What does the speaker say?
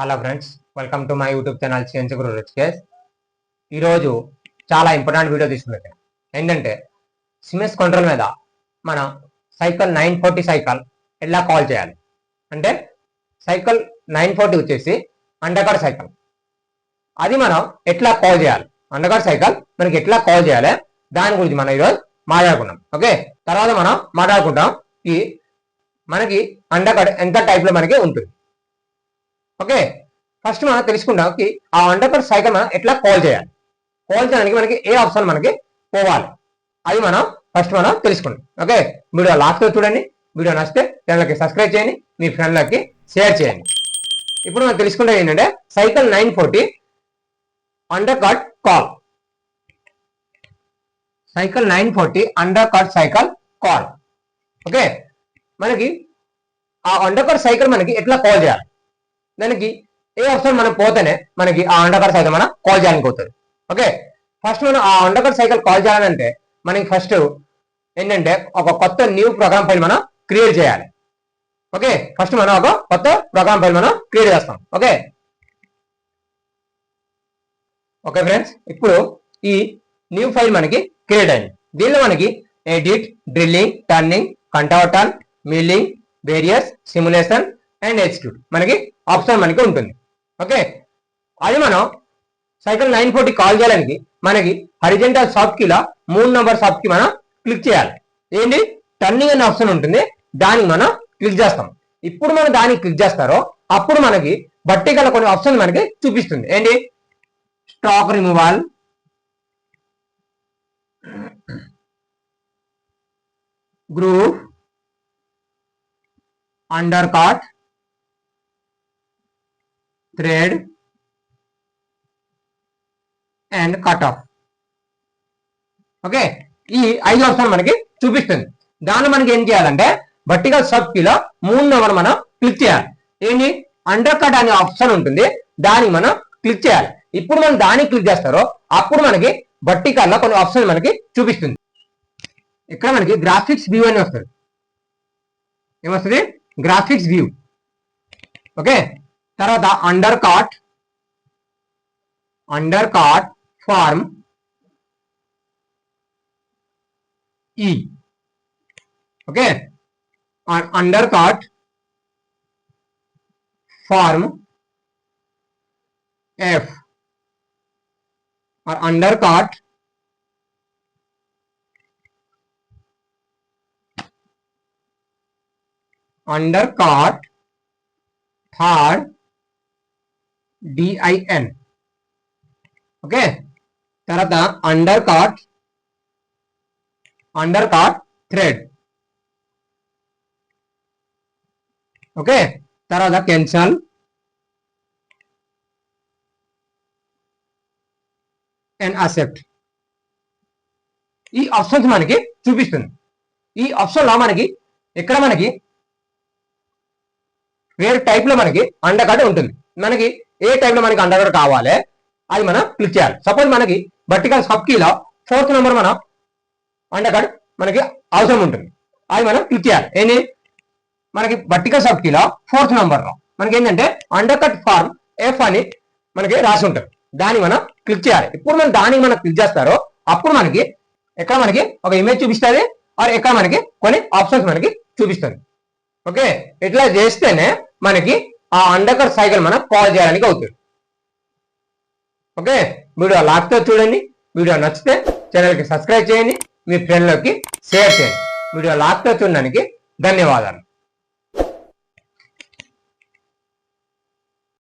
Hello friends welcome to my YouTube channel CNC Guru రిచ్కేస్ ఈరోజు చాలా important video తీసుకున్నాను. ఏంటంటే సిమెస్ కంట్రోల్ మీద మన సైకిల్ నైన్ ఫార్టీ సైకిల్ ఎలా కాల్ చేయాలి? అంటే సైకిల్ నైన్ ఫార్టీ వచ్చేసి అండర్కార్ సైకిల్ అది మనం ఎట్లా కాల్ చేయాలి? అండర్కార్ సైకిల్ మనకి ఎట్లా కాల్ చేయాలి? దాని గురించి మనం ఈరోజు మాట్లాడుకున్నాం ఓకే తర్వాత మనం మాట్లాడుకుంటాం ఈ మనకి అండర్కార్ ఎంత టైప్లో మనకి ఉంటుంది. ఓకే. ఫస్ట్ మనం తెలుసుకుందాం ఆ అండర్కట్ సైకిల్ మనం ఎట్లా కాల్ చేయాలి? కాల్ చేయడానికి మనకి ఏ ఆప్షన్ మనకి పోవాలి? అది మనం ఫస్ట్ మనం తెలుసుకుందాం. ఓకే. వీడియో లాస్ట్ చూడండి. వీడియో నచ్చితే ఛానల్కి సబ్స్క్రైబ్ చేయండి. మీ ఫ్రెండ్లకి షేర్ చేయండి. ఇప్పుడు మనం తెలుసుకుంటే ఏంటంటే cycle nine forty undercut call cycle nine forty undercut cycle call okay. మనకి ఆ అండర్ కార్డ్ సైకిల్ మనకి ఎట్లా కాల్ చేయాలి? దానికి ఏ ఆప్షన్ మనం పోతేనే మనకి ఆ అండర్కర్ సైకిల్ మనం కాల్ చేయడానికి అవుతుంది ఓకే ఫస్ట్ మనం ఆ అండర్కర్ సైకిల్ కాల్ చేయాలంటే మనకి ఫస్ట్ ఏంటంటే ఒక కొత్త న్యూ ప్రోగ్రామ్ ఫైల్ మనం క్రియేట్ చేయాలి. ఓకే ఫస్ట్ మనం ఒక కొత్త ప్రోగ్రామ్ ఫైల్ మనం క్రియేట్ చేస్తాం. ఓకే ఓకే ఫ్రెండ్స్ ఇప్పుడు ఈ న్యూ ఫైల్ మనకి క్రియేట్ అయింది. దీనిలో మనకి edit drilling turning contouring milling various simulation and execute మనకి ఆప్షన్ మనకి ఉంటుంది. ఓకే అది మనం సైకిల్ నైన్ ఫోర్టీ కాల్ చేయడానికి మనకి హరిజెంటల్ సాఫ్ట్ కీలో మూడు నెంబర్ సాఫ్ట్కి మనం క్లిక్ చేయాలి. ఏంటి? టర్నింగ్ అనే ఆప్షన్ ఉంటుంది. దానికి మనం క్లిక్ చేస్తాం. ఇప్పుడు మనం దానికి క్లిక్ చేస్తారో అప్పుడు మనకి బట్టి గల కొన్ని ఆప్షన్ మనకి చూపిస్తుంది. ఏంటి? Stock removal group undercut thread and cut off okay ఈ ఐదు ఆప్షన్ మనకి చూపిస్తుంది. దాన్ని మనకి ఏం చేయాలంటే వర్టికల్ సబ్ కీలో మూడు నెంబర్ మనం క్లిక్ చేయాలి. ఏంటి? అండర్ కట్ అనే ఆప్షన్ ఉంటుంది. దానికి మనం క్లిక్ చేయాలి. ఇప్పుడు మనం దానికి క్లిక్ చేస్తారో అప్పుడు మనకి బట్టికల్లో కొన్ని ఆప్షన్ మనకి చూపిస్తుంది. ఇక్కడ మనకి గ్రాఫిక్స్ వ్యూ అని వస్తుంది. ఏమొస్తుంది గ్రాఫిక్స్ వ్యూ ఓకే तरह undercut undercut form E okay undercut form F और undercut undercut third DIN okay తర్వాత under cot under cot thread okay తర్వాత కెన్సల్ అండ్ అసెప్ట్ ఈ ఆప్షన్స్ మనకి చూపిస్తుంది. ఈ ఆప్షన్లో మనకి ఇక్కడ మనకి? వేరే టైప్లో మనకి అండర్ కార్డ్ ఉంటుంది. మనకి ఏ టైంలో మనకి అండర్ కార్డ్ కావాలి అది మనం క్లిక్ చేయాలి. సపోజ్ మనకి వర్టికల్ సబ్ కీలో ఫోర్త్ నెంబర్ మన అండర్ కార్డ్ మనకి అవసరం ఉంటుంది. అది మనం క్లిక్ చేయాలి. ఏంటి మనకి వర్టికల్ సబ్ కీలో ఫోర్త్ నెంబర్లో మనకి ఏంటంటే అండర్ కట్ ఫార్మ్ ఎఫ్ అని మనకి రాసి ఉంటుంది. దాన్ని మనం క్లిక్ చేయాలి. ఇప్పుడు మనం దానికి మనం క్లిక్ చేస్తారో అప్పుడు మనకి ఎక్కడ మనకి ఒక ఇమేజ్ చూపిస్తుంది ఆర్ ఎక్కడ మనకి కొన్ని ఆప్షన్స్ మనకి చూపిస్తుంది. ఓకే ఇట్లా చేస్తేనే మనకి ఆ అండర్కర్ సైకిల్ మనం కాల్ చేయడానికి అవుతుంది. ఓకే వీడియో లాక్తో చూడండి. వీడియో నచ్చితే ఛానల్కి సబ్స్క్రైబ్ చేయండి. మీ ఫ్రెండ్లోకి షేర్ చేయండి. వీడియో లాక్తో చూడడానికి ధన్యవాదాలు.